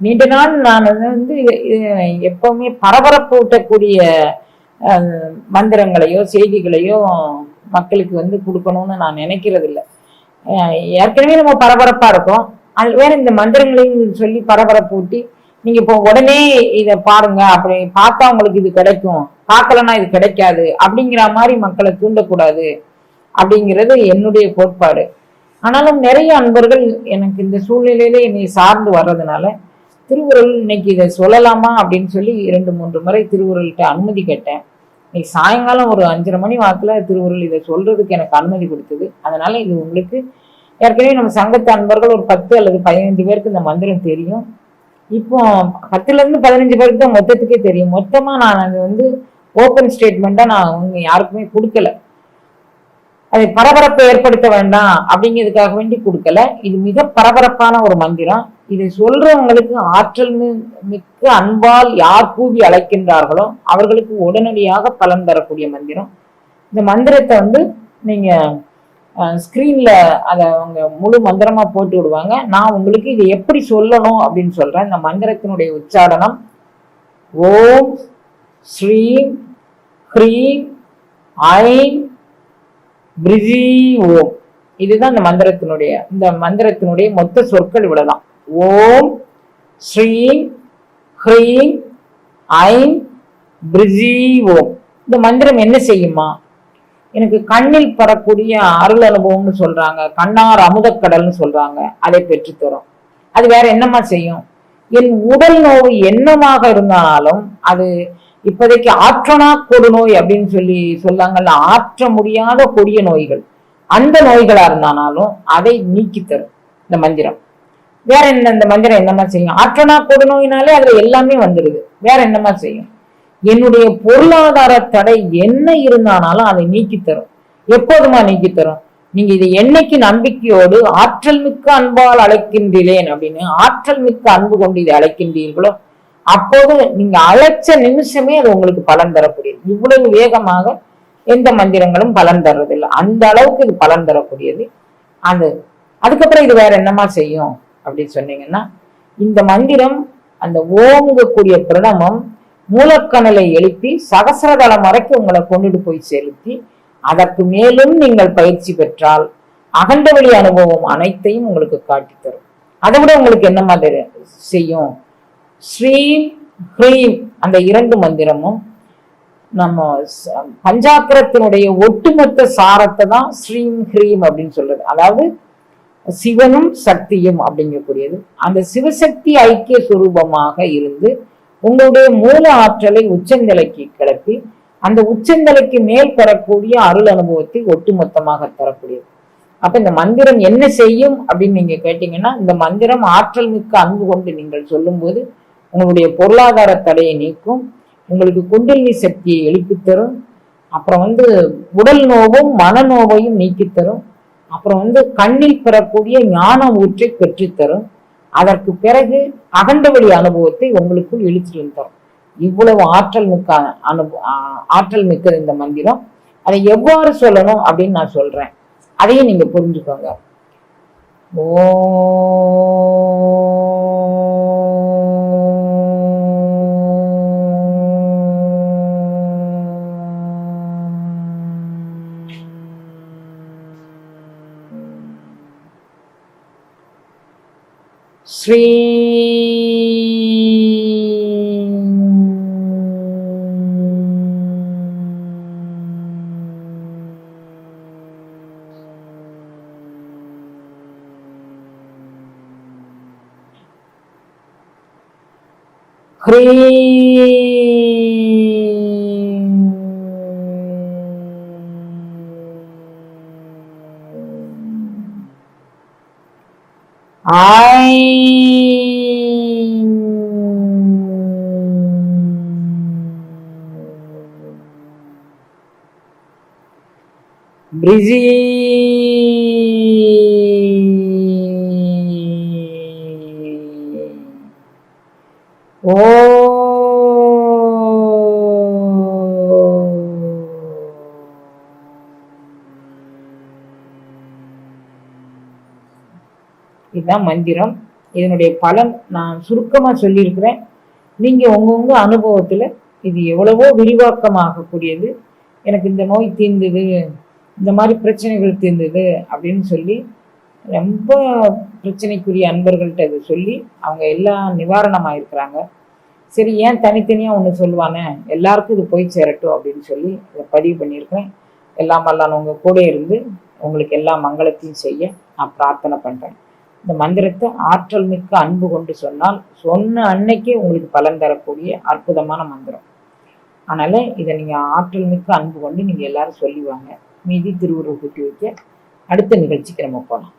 நீண்ட நாள் நான் வந்து எப்பவுமே பரபரப்பு ஊட்டக்கூடிய மந்திரங்களையோ செய்திகளையோ மக்களுக்கு வந்து கொடுக்கணும்னு நான் நினைக்கிறது இல்லை ஏற்கனவே நம்ம பரபரப்பா இருக்கோம். அது வேற இந்த மந்திரங்களையும் சொல்லி பரபரப்பு ஊட்டி நீங்க இப்போ உடனே இதை பாருங்க அப்படி பார்த்தா உங்களுக்கு இது கிடைக்கும். பார்க்கலன்னா இது கிடைக்காது. அப்படிங்கிற மாதிரி மக்களை தூண்டக்கூடாது. அப்படிங்கிறது என்னுடைய கோட்பாடு. ஆனாலும் நிறைய அன்பர்கள் எனக்கு இந்த சூழ்நிலையில என்னை சார்ந்து வர்றதுனால திருவுருள் இன்னைக்கு இதை சொல்லலாமா அப்படின்னு சொல்லி இரண்டு மூன்று முறை திருவுருள்கிட்ட அனுமதி கேட்டேன். இன்னைக்கு சாயங்காலம் ஒரு அஞ்சரை மணி வாக்கில் திருவுருள் இதை சொல்றதுக்கு எனக்கு அனுமதி கொடுத்தது. அதனால இது உங்களுக்கு ஏற்கனவே நம்ம சங்கத்து அன்பர்கள் ஒரு பத்து அல்லது பதினைந்து பேருக்கு இந்த மந்திரம் தெரியும். இப்போ பத்துலேருந்து பதினஞ்சு பேருக்கு தான் மொத்தத்துக்கே தெரியும். மொத்தமாக நான் அது வந்து ஓப்பன் ஸ்டேட்மெண்ட்டாக நான் உங்க யாருக்குமே கொடுக்கல. அதை பரபரப்பை ஏற்படுத்த வேண்டாம் அப்படிங்கிறதுக்காக வேண்டி கொடுக்கல. இது மிக பரபரப்பான ஒரு மந்திரம். இதை சொல்றவங்களுக்கு ஆற்றல் மிக்க அன்பால் யார் கூவி அழைக்கின்றார்களோ அவர்களுக்கு உடனடியாக பலன் தரக்கூடிய மந்திரம். இந்த மந்திரத்தை வந்து நீங்க ஸ்க்ரீன்ல அதை அவங்க முழு மந்திரமா போட்டு விடுவாங்க. நான் உங்களுக்கு இதை எப்படி சொல்லணும் அப்படின்னு சொல்றேன். இந்த மந்திரத்தினுடைய உச்சாரணம் ஓம் ஸ்ரீம் ஹ்ரீம் ஐம் பிரிஜி ஓம். இதுதான் இந்த மந்திரத்தினுடைய இந்த மந்திரத்தினுடைய மொத்த சொற்கள் இவ்வளவுதான். ஓம் ஸ்ரீம் ஹ்ரீம் ஐம் பிரிஜி ஓம் இந்த மந்திரம் என்ன செய்யுமா? எனக்கு கண்ணில் படக்கூடிய அருள் அனுபவம்னு சொல்றாங்க. கண்ணார் அமுதக்கடல்னு சொல்றாங்க. அதை பெற்றுத்தரும். அது வேற என்னமா செய்யும்? என் உடல் நோவு என்னமாக இருந்தாலும் அது இப்போதைக்கு ஆற்றனா கொடுநோய் அப்படின்னு சொல்லி சொல்லாங்கல்ல ஆற்ற முடியாத கொடிய நோய்கள். அந்த நோய்களா இருந்தானாலும் அதை நீக்கி தரும் இந்த மந்திரம். வேற என்ன இந்த மந்திரம் என்னமா செய்யும்? ஆற்றனா கொடுநோயினாலே அதுல எல்லாமே வந்துடுது வேற என்னமா செய்யும்? என்னுடைய பொருளாதார தடை என்ன இருந்தானாலும் அதை நீக்கி தரும் எப்போதுமா நீக்கி தரும் நீங்க இதை என்னைக்கு நம்பிக்கையோடு ஆற்றல் மிக்க அன்பால் அழைக்கின்றேன் அப்படின்னு ஆற்றல் மிக்க அன்பு கொண்டு இதை அழைக்கின்றீர்களோ அப்போது நீங்க அழைச்ச நிமிஷமே அது உங்களுக்கு பலன் தரக்கூடியது. இவ்வளவு வேகமாக எந்த மந்திரங்களும் பலன் தர்றதில்லை. அந்த அளவுக்கு இது பலன் தரக்கூடியது. அது அதுக்கப்புறம் இது வேற என்னமா செய்யும்? அப்படின்னு சொன்னீங்கன்னா இந்த மந்திரம் அந்த ஓங்கக்கூடிய பிரணமம் மூலக்கணலை எழுப்பி சகசரதளம் வரைக்கும் உங்களை கொண்டுட்டு போய் செலுத்தி அதற்கு மேலும் நீங்கள் பயிற்சி பெற்றால் அகண்டவெளி அனுபவம் அனைத்தையும் உங்களுக்கு காட்டித் தரும் அதை விட உங்களுக்கு என்ன மாதிரி செய்யும்? ஸ்ரீம் ஹ்ரீம் அந்த இரண்டு மந்திரமும் நம்ம பஞ்சாக்கரத்தினுடைய ஒட்டுமொத்த சாரத்தை தான் ஸ்ரீம் ஹ்ரீம் அப்படின்னு சொல்றது. அதாவது சிவனும் சக்தியும் அப்படிங்கக்கூடியது. அந்த சிவசக்தி ஐக்கிய சுரூபமாக இருந்து உங்களுடைய மூல ஆற்றலை உச்சந்தலைக்கு கிளப்பி அந்த உச்சந்தலைக்கு மேல் பெறக்கூடிய அருள் அனுபவத்தை ஒட்டுமொத்தமாக தரக்கூடியது. அப்ப இந்த மந்திரம் என்ன செய்யும் அப்படின்னு நீங்க கேட்டீங்கன்னா இந்த மந்திரம் ஆற்றல் மிக்க அன்பு கொண்டு நீங்கள் சொல்லும்போது உங்களுடைய பொருளாதார தடையை நீக்கும் உங்களுக்கு குண்டலினி சக்தியை எழுப்பித்தரும் அப்புறம் வந்து உடல் நோவும் மனநோவையும் நீக்கித்தரும் அப்புறம் வந்து கண்ணில் பெறக்கூடிய ஞான ஊற்றை பெற்றுத்தரும். அதற்கு பிறகு அகண்டவெளி அனுபவத்தை உங்களுக்குள் இழுத்துட்டு தரும். இவ்வளவு ஆற்றல் மிக்க அனுபவ ஆற்றல் மிக்க இந்த மந்திரம். அதை எவ்வாறு சொல்லணும் அப்படின்னு நான் சொல்றேன். அதையும் நீங்க புரிஞ்சுக்கோங்க. Sri Hree. பிரிஜி ஓ இதுதான் மந்திரம். இதனுடைய பலன் நான் சுருக்கமாக சொல்லியிருக்கிறேன். நீங்கள் உங்கவுங்க அனுபவத்தில் இது எவ்வளவோ விரிவாக்கமாகக்கூடியது. எனக்கு இந்த நோய் தீர்ந்தது இந்த மாதிரி பிரச்சனைகள் தீர்ந்தது அப்படின்னு சொல்லி ரொம்ப பிரச்சனைக்குரிய அன்பர்கள்ட்ட இதை சொல்லி அவங்க எல்லாம் நிவாரணமாக இருக்கிறாங்க சரி ஏன் தனித்தனியாக ஒன்று சொல்லுவானே? எல்லாருக்கும் இது போய் சேரட்டும் அப்படின்னு சொல்லி இதை பதிவு பண்ணியிருக்கேன் எல்லாம் வல்லான உங்கள் கூட இருந்து உங்களுக்கு எல்லா மங்களத்தையும் செய்ய நான் பிரார்த்தனை பண்ணுறேன் இந்த மந்திரத்தை ஆற்றல் மிக்க அன்பு கொண்டு சொன்னால் சொன்ன அன்னைக்கே உங்களுக்கு பலன் தரக்கூடிய அற்புதமான மந்திரம். அதனால் இதை நீங்கள் ஆற்றல் மிக்க அன்பு கொண்டு நீங்கள் எல்லாரும் சொல்லிவாங்க. மீதி திருவுருவ குட்டி வைக்க அடுத்த நிகழ்ச்சிக்கு நம்ம போகலாம்